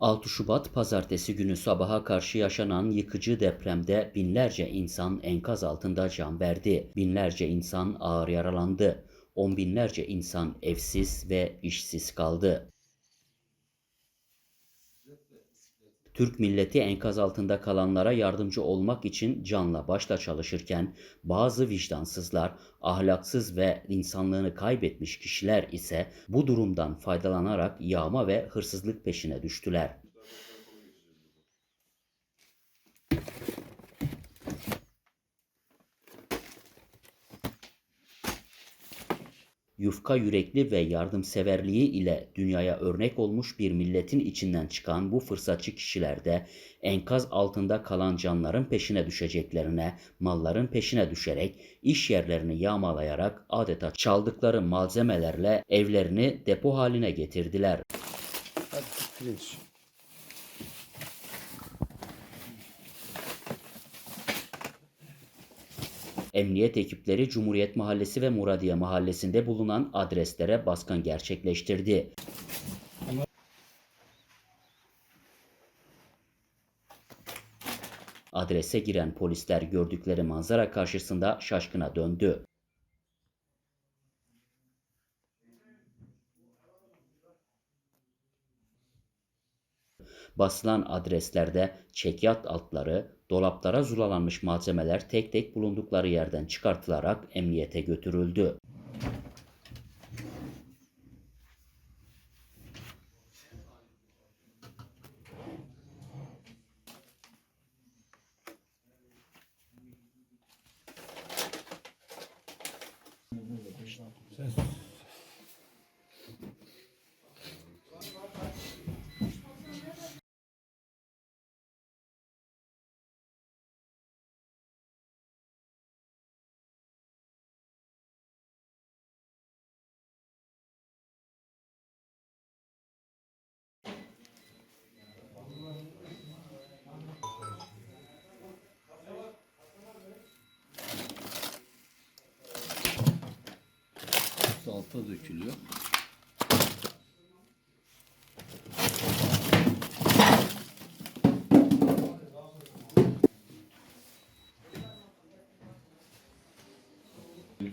6 Şubat pazartesi günü sabaha karşı yaşanan yıkıcı depremde binlerce insan enkaz altında can verdi. Binlerce insan ağır yaralandı. On binlerce insan evsiz ve işsiz kaldı. Türk milleti enkaz altında kalanlara yardımcı olmak için canla başla çalışırken bazı vicdansızlar, ahlaksız ve insanlığını kaybetmiş kişiler ise bu durumdan faydalanarak yağma ve hırsızlık peşine düştüler. Yufka yürekli ve yardımseverliği ile dünyaya örnek olmuş bir milletin içinden çıkan bu fırsatçı kişiler de enkaz altında kalan canların peşine düşeceklerine, malların peşine düşerek, iş yerlerini yağmalayarak adeta çaldıkları malzemelerle evlerini depo haline getirdiler. Hadi. Emniyet ekipleri Cumhuriyet Mahallesi ve Muradiye Mahallesi'nde bulunan adreslere baskın gerçekleştirdi. Adrese giren polisler gördükleri manzara karşısında şaşkına döndü. Basılan adreslerde çekyat altları, dolaplara zulalanmış malzemeler tek tek bulundukları yerden çıkartılarak emniyete götürüldü. Salata dökülüyor.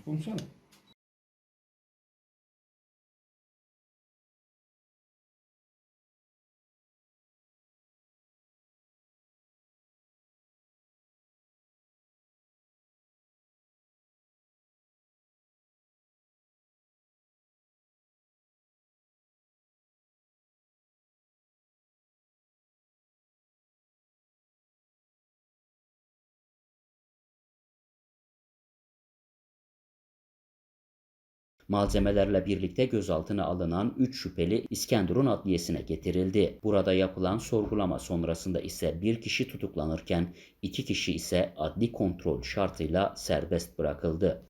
Konuşsana. Malzemelerle birlikte gözaltına alınan 3 şüpheli İskenderun Adliyesi'ne getirildi. Burada yapılan sorgulama sonrasında ise bir kişi tutuklanırken iki kişi ise adli kontrol şartıyla serbest bırakıldı.